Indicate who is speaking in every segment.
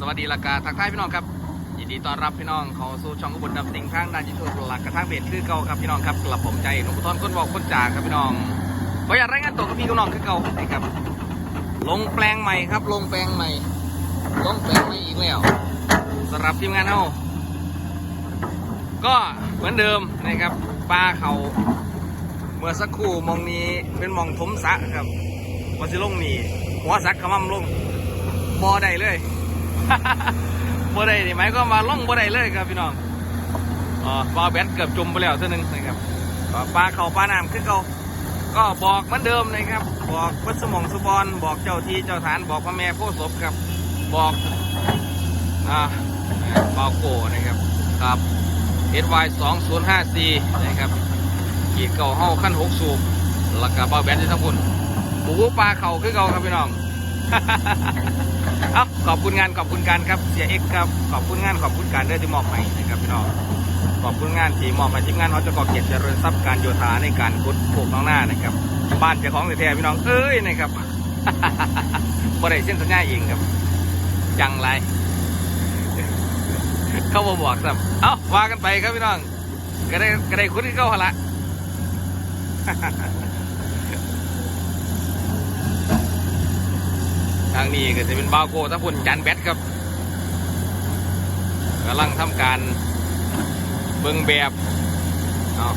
Speaker 1: สวัสดีละกาทักทายพี่น้องครับยินดีต้อนรับพี่น้องเข้าสู่ช่องอุบลดับสิ่งทางด้านยูทูบหลักกระทั่งเบสคือเก่าครับพี่น้องครับกลับผมใจหลวงพ่อทอนคนบอกคนจ่าครับพี่น้องขออยากรายงานตัวกับพี่กับน้องคือเก่านะครับ ลงแปลงใหม่ครับ ลงแปลงใหม่ ลงแปลงใหม่อีกแล้วสำหรับทีมงานเฮาก็เหมือนเดิมนะครับปลาเขาเมื่อสักครู่มองนี้เป็นมองถมสะครับพอสิลงนี่หัวสักขมั่มลงบ่ได้เลย บ่ได้นี่หมายความาล่องบ่ได้เลยครับพี่น้องอ๋อปลาแบนเกือบจมไปแล้วเท่านึงนะครับปลาเขาปลาน้ำคือเขาก็บอกเหมือนเดิมนะครับ บอกวัดสมองสุบอลบอกเจ้าที่เจ้าฐานบอกพระแม่พธิ์ศพครับ บอกอ่าบาโกนะครับครับ SY 2054นะครับกีดเก่าเฮาขั้นหกสูบแล้วก็บาแบนที่ทั้งคุณหมูปลาเขาคือเก่าครับพี่น้อง ครับขอบคุณงานขอบคุณการครับเสียเอ็กครับขอบคุณงานขอบคุณการเด้อที่มอบให้นะครับพี่น้องขอบคุณงานที่มอบให้ทีมงานเขาจะก่อเกียรติเจริญทรัพย์การโยธาในการขุดปลูกน้องหน้านะครับบ้านเจ้าของแท้ๆพี่น้องเอ้ยนะครับบ่ได้เส้นสัญญาเองครับจังไรเขาบอบอกซ้ำเอ้าว่ากันไปครับพี่น้องก็ได้ก็ได้คุดที่เข้าหนละ ทางนี้ก็จะเป็นบาโกถ้าพุ่นจันแบตครับกำลังทำการเบิ่งแบบเอา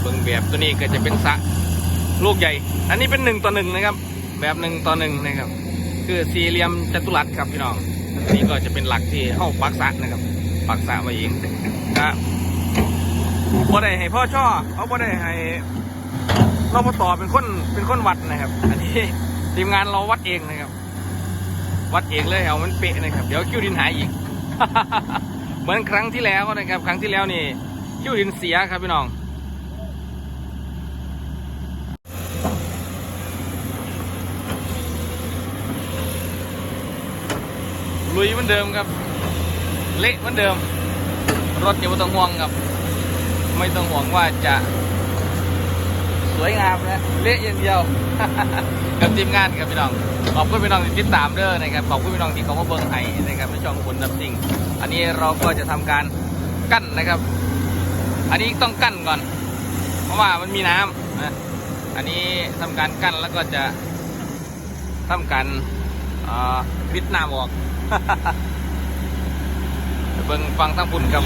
Speaker 1: เบิ่งแบบตัวนี้ก็จะเป็นสะลูกใหญ่ อันนี้เป็นหนึ่งต่อหนึ่งนะครับ แบบหนึ่งต่อหนึ่งนะครับ คือสี่เหลี่ยมจัตุรัสครับพี่น้องอันนี่ก็จะเป็นหลักที่เข้าปักสะนะครับ ปักสะไว้เองครับบ่ได้ให้พ่อช่อเขาบ่ได้ให้รปตเป็นคนเป็นคนวัดนะครับ อันนี้ทีมงานเราวัดเองนะครับ วัดเองเลยเอามันเป๊ะนะครับเดี๋ยวคิวดินหายอีก เหมือนครั้งที่แล้วนะครับ ครั้งที่แล้วนี่คิวดินเสียครับพี่น้องลุยเหมือนเดิมครับ เละเหมือนเดิม รถอย่าไม่ต้องห่วงครับ ไม่ต้องห่วงว่าจะ สวยงามนะเละอย่างเดียว กับทีมงานครับพี่น้องขอบคุณพี่น้องที่ติดตามเด้อนะครับขอบคุณพี่น้องที่เขามาเบิ่งให้นะครับในช่องคนดับสิ่งอันนี้เราก็จะทำการกั้นนะครับ อันนี้ต้องกั้นก่อน เพราะว่ามันมีน้ำนะอันนี้ทำการกั้นแล้วก็จะทำการพิดน้ำออกเบิ่งฟังทั้งปุ่นกับ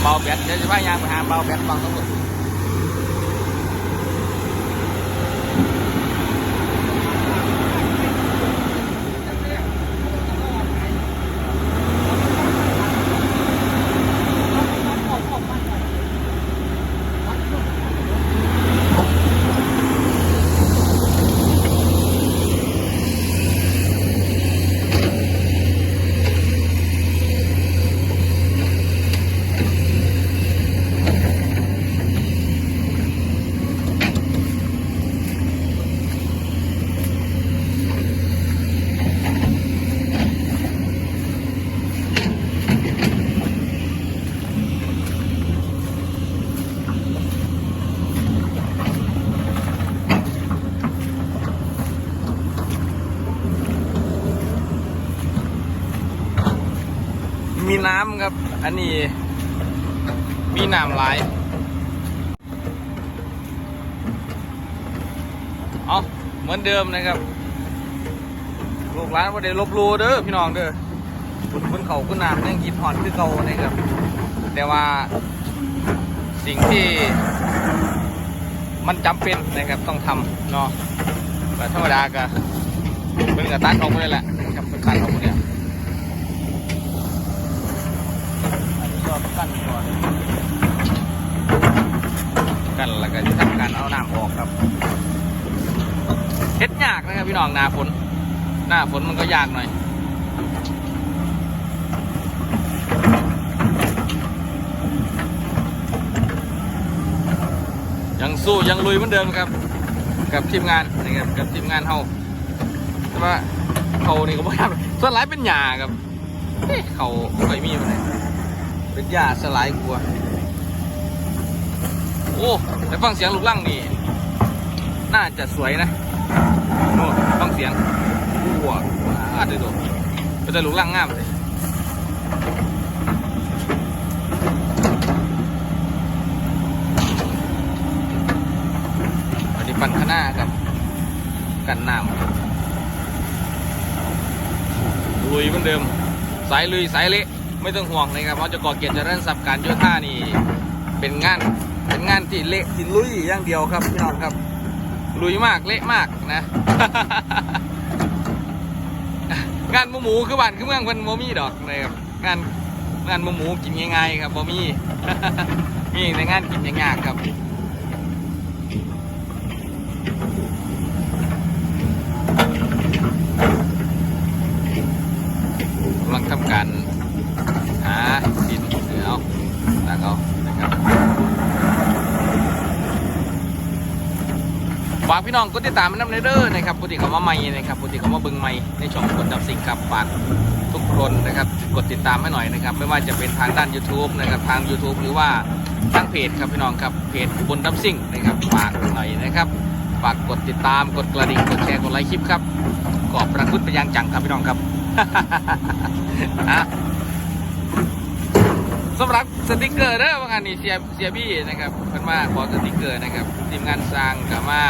Speaker 1: เบาแบตเดี๋ยวจะพายางไปหาเบาแบตฟังทั้งปุ่น มี น้ำครับ อันนี้มีน้ำไหลเอาเหมือนเดิมนะครับลูกร้านว่าได้ลบลูเด้อพี่น้องเด้อคุณคุณเขาคุณน้ำยังกินหอนคือเก่านะครับ แต่ว่าสิ่งที่มันจำเป็นนะครับต้องทำเนาะแต่ธรรมดาก็เพิ่งกระตัดออกไปเลยแหละครับเป็นตัดออกไปเนี่ย กั้นก่อนกั้นแล้วก็จะทำการเอาน้ำออกครับเฮ็ดยากนะครับพี่น้องหน้าฝนหน้าฝนมันก็ยากหน่อยยังสู้ยังลุยเหมือนเดิมครับ กับทีมงานนะครับกับทีมงานเฮาแต่ว่าเขานี่ก็บ่ทำส่วนหลายเป็นหญ้าครับเขาไม่ค่อยมีมัน เป็นหญ้าสลายกลัว โอ้แต่ฟังเสียงลูกลั่งนี่ น่าจะสวยนะโน่นฟังเสียงวัวอาดเลยตัวเป็นแต่ลูกลั่งงามเลยอันนี้ปั่นข้างหน้าครับกันน้ำลุยเหมือนเดิม สายลุยสายเละ ไม่ต้องห่วงเลยครับเพราะจะก่อเกียรติเจริญทรับการโยธานี่ เป็นงานเป็นงานที่เละที่ลุยอย่างเดียวครับพี่น้องครับลุยมากเละมากนะ งานหมูหมูคือบ้านคือเมืองเพิ่นบ่มีดอกนะครับงานงานหมูหมูกินง่ายๆครับบ่มีมีแต่งานกินยากๆครับ กำลังทำการหาดินเดี๋ยวตักเอานะครับฝาก พี่น้องกดติดตามน้ำเนเดอร์นะครับปกติเขามาใหม่นะครับปกติเขามาบิ่งใหม่ในช่องกดดับสิ่งครับฝากทุกคนนะครับกดติดตามให้หน่อยนะครับ ไม่ว่าจะเป็นทางด้าน YouTube นะครับทาง YouTube หรือว่าทางเพจครับพี่น้องครับเพจบนดับสิ่งนะครับฝากหน่อยนะครับฝากกดติดตามกดกระดิ่งกดแชร์กดไลค์คลิปครับขอบพระคุณไปยังจังครับพี่น้องครับสำหรับสติกเกอร์เด้อว่างานนี้เสียเสียบี้นะครับเพิ่นมาขอสติกเกอร์นะครับทีมงานสร้างกับมา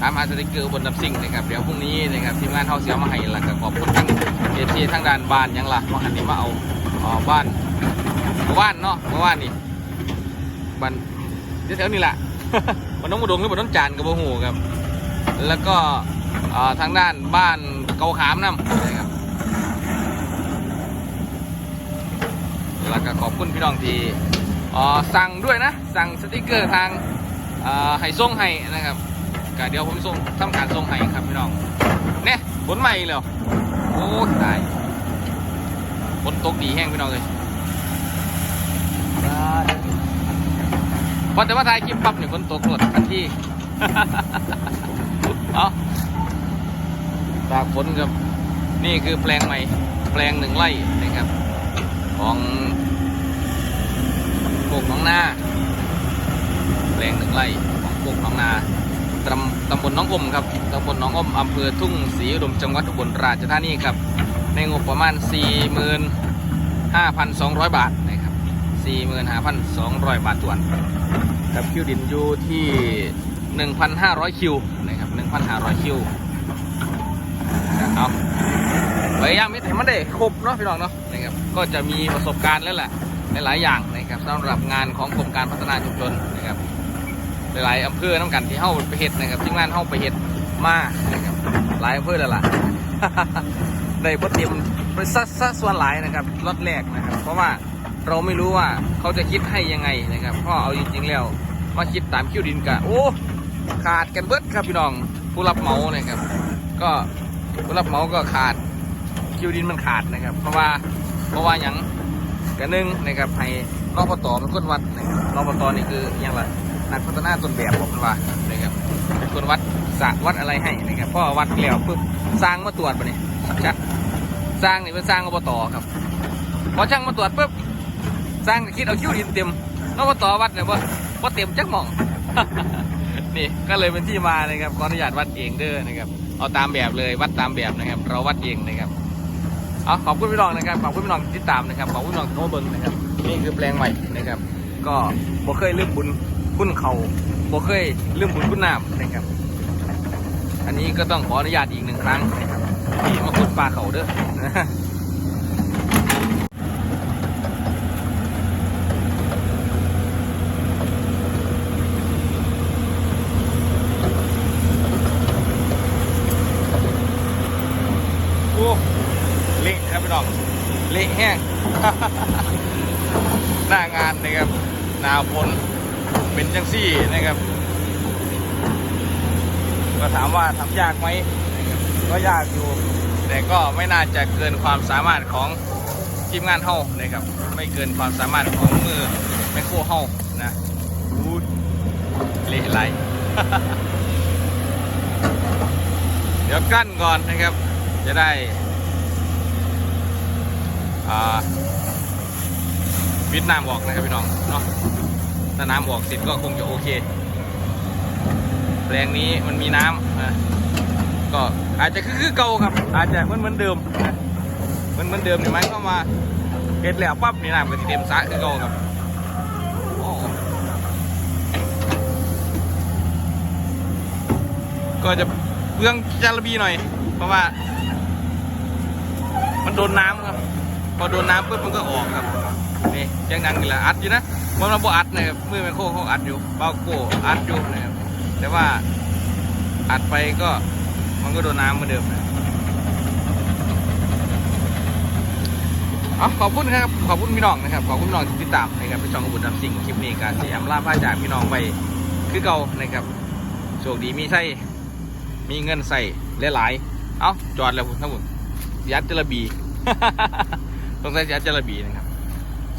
Speaker 1: ถามหาสติกเกอร์บนดับซิ่งนะครับเดี๋ยวพรุ่งนี้นะครับทีมงานเฮาเสียมาให้แล้วก็ขอบคุณทั้งเอทีทั้งด้านบ้านยังล่ะว่างานนี้มาเอาออบ้านบ้านเนาะเมื่านนี่บ้านแถวๆนี้แหละบ้านน้องบุดงหรือบ้านน้องจานกับบ่ฮู้ครับ แล้วก็ทางด้านบ้านเกาขามน้ำนะครับแล้วก็ขอบคุณพี่น้องที่สั่งด้วยนะ สั่งสติกเกอร์ทางอ่าให้ส่งให้นะครับ ก็เดี๋ยวผมส่งทำการส่งให้ครับพี่น้องเนี่ยฝนใหม่แล้วโอ้ตายฝนตกดีแห้งพี่น้องเลยพอแต่ว่าถ่ายคลิปปั๊บเนี่ยฝนตกหมดทันทีเอาตากฝนครับนี่คือแปลงใหม่ แปลงหนึ่งไร่นะครับ ของพวกน้องนาแปลงหนึ่งไร่ของพวกน้องนา ตำตำบลน้องอมครับตำบลน้องอมอำเภอทุ่งศรีอุดมจังหวัดอุบลราชธานีครับในงบประมาณ 45,200 บาทนะครับ45,200 บาทส่วนกับคิวดินอยู่ที่ 1,500 คิวนะครับ1,500 คิวเอาพยายามมิตรมันได้ครบเนาะพี่น้องเนาะนะครับก็จะมีประสบการณ์แล้วแหละหลายๆอย่างนะครับสำหรับงานของกรมการพัฒนาชุมชนนะครับ หลายๆอำเภอน้ำกันที่เข้าไปเฮ็ดนะครับที่งานเข้าไปเฮ็ดมานะครับหลายอำเภอแล้วล่ะได้บทเตรียมไปซัดซัดส่วนหลายนะครับรถแรกนะครับ เพราะว่าเราไม่รู้ว่าเขาจะคิดให้ยังไงนะครับเพราะเอาจริงๆแล้วมาคิดตามคิวดินกะโอ้ขาดกันเบิดครับพี่น้องผู้รับเหมานะครับ ก็ผู้รับเหมาก็ขาดคิวดินมันขาดนะครับ เพราะว่าเพราะว่าอย่างกระนึ่งนะครับให้รปตเป็นคนวัดนะครับรปตนี่คืออย่างไร นักพัฒนาต้นแบบผมว่านะครับเป็นคนวัดสระวัดอะไรให้นะครับพ่อวัดแล้วปุ๊บสร้างมาตรวจปะเนี่ยชักสร้างนี่เป็นสร้างอบตครับพอช่างมาตรวจปุ๊บสร้างคิดเอาคิวดินเต็มรปตวัดเนี่ยว่าว่าเต็มจักหม่องนี่ก็เลยเป็นที่มานะครับขออนุญาตวัดเองเด้อนะครับเอาตามแบบเลยวัดตามแบบนะครับ เราวัดเองนะครับเอาขอบคุณพี่น้องนะครับขอบคุณพี่น้องที่ตามนะครับขอบคุณพี่น้องที่เข้ามาเบิ่งนะครับนี่คือแปลงใหม่นะครับ ก็บ่เคยลืมบุญ คุณเขาบ่เคยลืมบุญคุณน้ำนะครับ อันนี้ก็ต้องขออนุญาตอีกหนึ่งครั้งนะครับที่มาขุดปลาเขาเด้อเละครับพี่น้อง เละแห้ง หน้างานนะครับหนาวฝน เป็นจังซี่นะครับ ก็ถามว่าทำยากไหมนะครับก็ยากอยู่ แต่ก็ไม่น่าจะเกินความสามารถของทีมงานเฮานะครับ ไม่เกินความสามารถของมือแมคโครเฮานะอู้ยเละไรเดี๋ยวกั้นก่อนนะครับ จะได้อ่าวิดน้ำออกนะครับพี่น้องเนาะ ถ้าน้ำออกเสร็จก็คงจะโอเค แปลงนี้มันมีน้ำนะก็อาจจะคือคือเก่าครับ อาจจะเหมือนเหมือนเดิมเหมือนเหมือนเดิมเนี่ยมันก็มาเฮ็ดแล้วปั๊บนี่น้ำก็สิเต็มสระคือเก่าครับก็จะเบื้องจาระบีหน่อย เพราะว่า มันโดนน้ำครับ พอโดนน้ำปุ๊บมันก็ออกครับ นี่ยังดังอยู่ละอัดอยู่นะมันมาบอัดนะครับมือแมคโครเขาอัดอยู่เบาโก้อัดอยู่นะครับแต่ว่าอัดไปก็มันก็โดนน้ำเหมือนเดิมนะเอาขอบคุณครับขอบคุณพี่น้องนะครับขอบคุณพี่น้องที่ติดตามนะครับพี่ช่องกบุญนำสิ่งคลิปนี้การเสียมล่าผ้าจากพี่น้องไปคือเก่านะครับโชคดีมีใส่มีเงินใส่หลายๆเอาจอดแล้วคุณทั้งหมดยัดจระบี ต้องใส่ยัดจระบีนะครับ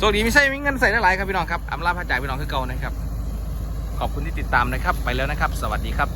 Speaker 1: สวัสดีมีใช่มีเงินใส่ได้หลายครับพี่น้องครับอำลาพระจายพี่น้องคือเก่านะครับ ขอบคุณที่ติดตามนะครับ ไปแล้วนะครับ สวัสดีครับ